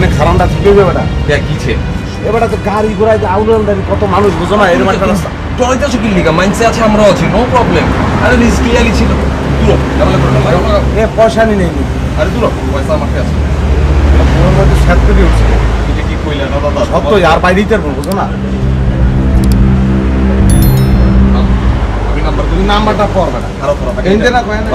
এনে খারানটা ঠিক হয়ে যাবে কে কিছে এবারে তো গাড়ি ঘোড়ায় আউলান দাঁড়ি কত মানুষ বুঝো না এরকম একটা রাস্তা। টয়টা কি লিগা? মাইন্ডসে আছে আমরাও আছি নো প্রবলেম আরে রিস্ক ক্লিয়ারলি ছিল দূর এ পয়সা নি নেই। আরে দূর পয়সা আমার কাছে আছে। পুরোনো মধ্যে স্যাত করে উঠছে। এটা কি কইলা না দাদা? সব তো আর বাইরে দিতে পারব বুঝো না। নাম্বারটা পড়বে না খারাপ খারাপ এনতে না কয় না?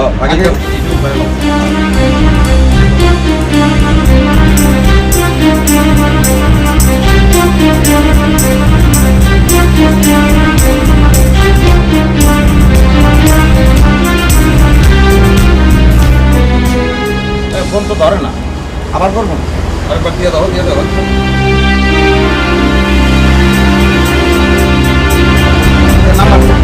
ফোন তো ধরে না। আবার করব আরেকবার দিয়ে দাও দিয়ে দাও। এ, নাম্বারটা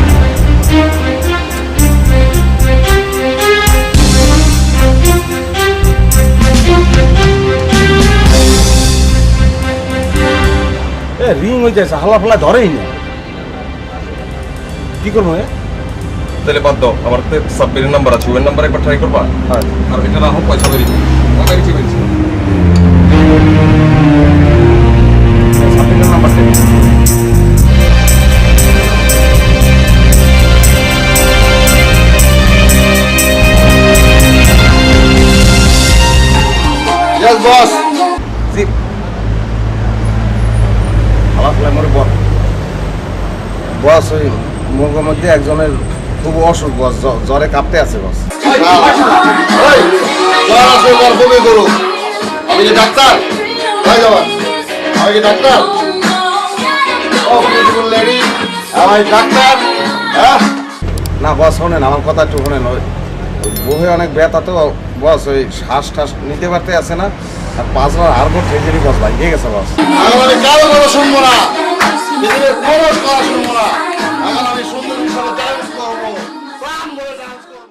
রিং হয়ে যাচ্ছে হাল্লা ফাল্লা ধরেই না। কি করব তাহলে বাদ দাও। আমার তো সাব্বিরের নাম্বার আছে ওই নাম্বার একবার ট্রাই করবা? হয়। আর এটা না হোক পয়সা বেরিয়ে বেরিয়েছি বেরিয়েছি Yes, boss. হাল্লা ফাল্লা মরে বস ওই মধ্যে একজনের খুব অসুখ, বস। জ্বরে কাঁপতে আছে, বস। হয়ে ডাক্তার না, বস, শোনেন, আমার কথা একটু শোনেন। ওই বুহে অনেক ব্যথা তো, বস, ওই শ্বাস টাস নিতে পারতে আছে না। আর পাঁচবার আর বোর ট্রেজেরি বস ঠিক আছে বস। মানে শুনব না। শুনব না। I'm going to.